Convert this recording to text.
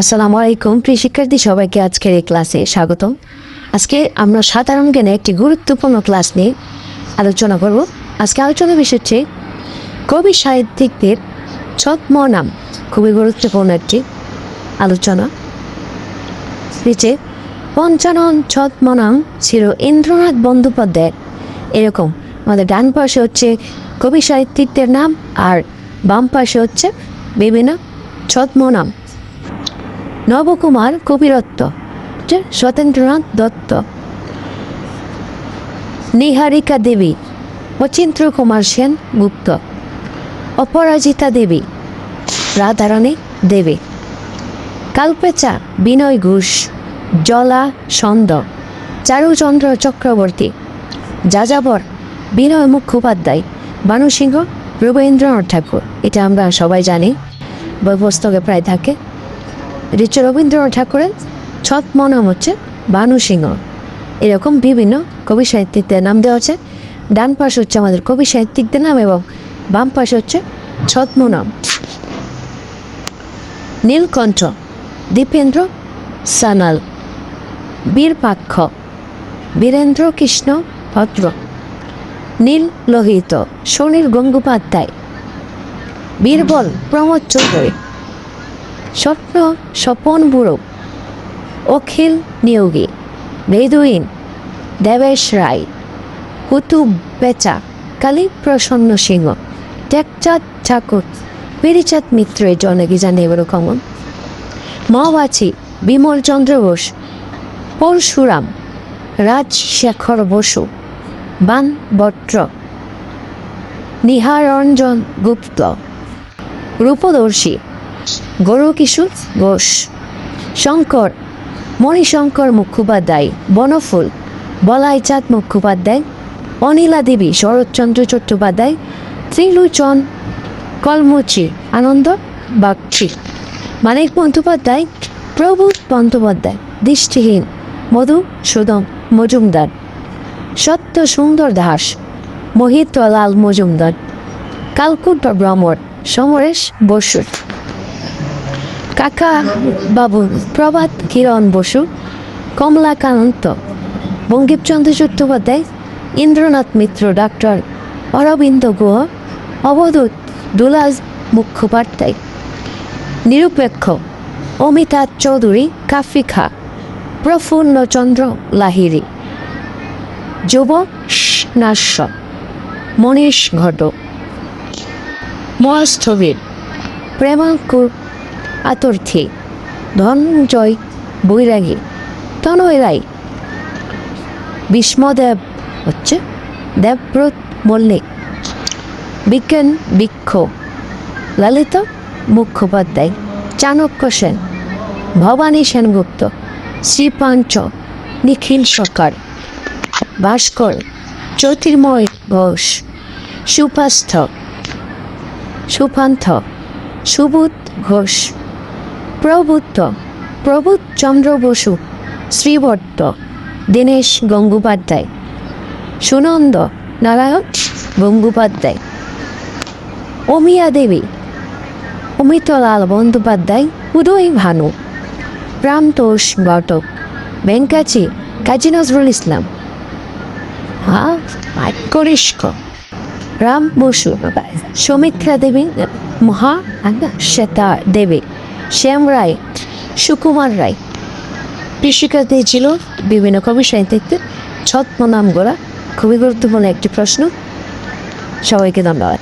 আসসালামু আলাইকুম, প্রিয় শিক্ষার্থী, সবাইকে আজকের এই ক্লাসে স্বাগতম। আজকে আমরা সাধারণ জ্ঞানে একটি গুরুত্বপূর্ণ ক্লাস নিয়ে আলোচনা করব। আজকে আলোচনা বিষয় হচ্ছে কবি সাহিত্যিকদের ছদ্ম নাম খুবই গুরুত্বপূর্ণ একটি আলোচনা। নিচে, পঞ্চানন ছদ্ম নাম ছিল ইন্দ্রনাথ বন্দ্যোপাধ্যায়ের। এরকম আমাদের ডান পাশে হচ্ছে কবি সাহিত্যিকদের নাম আর বাম পাশে হচ্ছে বিভিন্ন ছদ্ম নাম নবকুমার কবিরত্ব সত্যেন্দ্রনাথ দত্ত। নিহারিকা দেবী অচিন্ত্র কুমার সেন গুপ্ত। অপরাজিতা দেবী রাধারণী দেবী। কালপেচা, বিনয় ঘোষ, জলা ছন্দ, চারুচন্দ্র চক্রবর্তী। যাযাবর, বিনয় মুখোপাধ্যায় বানুসিংহ রবীন্দ্রনাথ ঠাকুর। এটা আমরা সবাই জানি বই পুস্তকে প্রায় থাকে। এটা রবীন্দ্রনাথ ঠাকুরের ছদ্ম নাম হচ্ছে বানু সিংহ। এরকম বিভিন্ন কবি সাহিত্যিকদের নাম দেওয়া আছে। ডান পাশে হচ্ছে আমাদের কবি সাহিত্যিকদের নাম এবং বাম পাশে হচ্ছে ছদ্ম নাম। নীলকণ্ঠ, দীপেন্দ্র সানাল, বীরপাক্ষ, বীরেন্দ্র কৃষ্ণ ভদ্র, নীল লোহিত, সুনীল গঙ্গোপাধ্যায়, বীরবল প্রমোদ চৌধুরী। স্বপ্ন স্বপন বুড়ো অখিল নিয়োগী, বেদুইন, দেবেশ রায়, কুতুব বেচা, কালী প্রসন্ন সিংহ টেকচাঁদ ঠাকুর পিরিচাঁদ মিত্র এই অনেকে জানে এরকম মাওবাচি বিমল চন্দ্র বোস, পরশুরাম, রাজশেখর বসু, বান বট্র, নিহারঞ্জন গুপ্ত, রূপদর্শী গৌরকিশোর ঘোষ শঙ্কর। মণিশঙ্কর মুখোপাধ্যায়, বনফুল। বলাইচাঁদ মুখোপাধ্যায়, অনিলা দেবী, শরৎচন্দ্র চট্টোপাধ্যায়, ত্রিলোচন কলমুচি, আনন্দ বাগচি। মানিক বন্দ্যোপাধ্যায় প্রভু বন্দ্যোপাধ্যায়, দৃষ্টিহীন, মধু সুদম মজুমদার। সত্য সুন্দর দাস, মোহিতলাল মজুমদার। কালকুট ভ্রমর সমরেশ বসু কাকা বাবু প্রভাত কিরণ বসু কমলাকান্ত বঙ্কিমচন্দ্র চট্টোপাধ্যায় ইন্দ্রনাথ মিত্র ডাক্তার অরবিন্দ গুহ অবধূত দুলাজ মুখোপাধ্যায় নিরপেক্ষ অমিতা চৌধুরী কাফি খা প্রফুল্লচন্দ্র লাহিরি যুব নাস্য মনীষ ঘটক। মহাস্থবির। প্রেমাঙ্কুর আতর্থী। ধনঞ্জয় বৈরাগী তনয় রায় বিষ্মদেব হচ্ছে দেবব্রত মল্লিক। বিজ্ঞান বৃক্ষ, ললিত মুখোপাধ্যায়, চাণক্য সেন, ভবানী সেনগুপ্ত, শ্রীপাঞ্চ, নিখিল সরকার, ভাস্কর, জ্যোতির্ময় ঘোষ, সুপাস্থ, সুপান্থ, সুবোধ ঘোষ। প্রবুদ্ধ প্রবুধ চন্দ্র বসু শ্রীভট্ট দীনেশ গঙ্গোপাধ্যায়, সুনন্দ নারায়ণ গঙ্গোপাধ্যায়, অমিয়া দেবী, অমিতলাল বন্দ্যোপাধ্যায়, উদয় ভানু প্রামতোষ ঘটক ভেঙ্কাচি কাজী নজরুল ইসলাম। রাম বসু, সৌমিত্রা দেবী, মহা শ্বেতা দেবী। শ্যাম রায়, সুকুমার রায়। কৃষিকাতে ছিল বিভিন্ন কবি সাহিত্যিকদের। ছত্ম নাম গোড়া খুবই গুরুত্বপূর্ণ একটি প্রশ্ন। সবাইকে ধন্যবাদ।